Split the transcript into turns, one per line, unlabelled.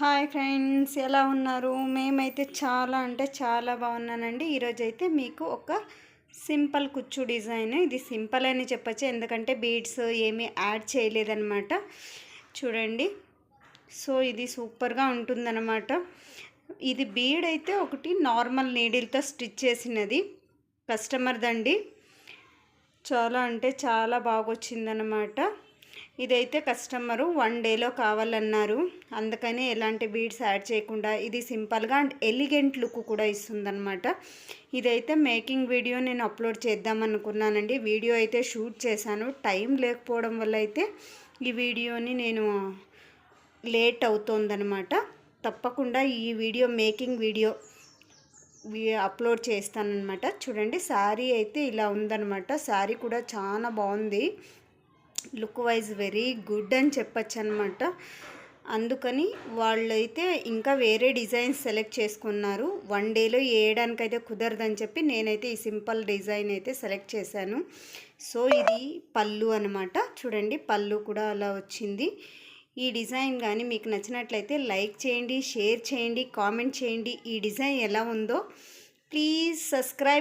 Hi friends ఎలా ఉన్నారు? మేమైతే చాలా అంటే చాలా బాగున్నానండి. ఈరోజు అయితే మీకు ఒక సింపుల్ కుచ్చు డిజైన్. ఇది సింపుల్ అని చెప్పచ్చు ఎందుకంటే బీడ్స్ ఏమీ యాడ్ చేయలేదన్నమాట. చూడండి. సో ఇది సూపర్గా ఉంటుందన్నమాట. ఇది బీడ్ అయితే ఒకటి నార్మల్ నీడిల్తో స్టిచ్ చేసినది. కస్టమర్ దండి చాలా అంటే చాలా బాగా వచ్చిందనమాట ఇదైతే కస్టమరు వన్ డేలో కావాలన్నారు. అందుకని ఎలాంటి బీడ్స్ యాడ్ చేయకుండా ఇది సింపుల్గా అండ్ ఎలిగెంట్ లుక్ కూడా ఇస్తుందన్నమాట. ఇదైతే మేకింగ్ వీడియో నేను అప్లోడ్ చేద్దాం అనుకున్నానండి వీడియో అయితే షూట్ చేశాను. టైం లేకపోవడం వల్ల అయితే ఈ వీడియోని నేను లేట్ అవుతోందనమాట తప్పకుండా ఈ వీడియో మేకింగ్ వీడియో అప్లోడ్ చేస్తానమాట చూడండి శారీ అయితే ఇలా ఉందనమాట శారీ కూడా చాలా బాగుంది. లుక్ వైజ్ వెరీ గుడ్ అని చెప్పచ్చు అనమాట అందుకని వాళ్ళైతే ఇంకా వేరే డిజైన్స్ సెలెక్ట్ చేసుకున్నారు. వన్ డేలో వేయడానికైతే కుదరదని చెప్పి నేనైతే ఈ సింపుల్ డిజైన్ అయితే సెలెక్ట్ చేశాను. సో ఇది పళ్ళు అనమాట చూడండి పళ్ళు కూడా అలా వచ్చింది. ఈ డిజైన్ కానీ మీకు నచ్చినట్లయితే లైక్ చేయండి షేర్ చేయండి కామెంట్ చేయండి. ఈ డిజైన్ ఎలా ఉందో ప్లీజ్ సబ్స్క్రైబ్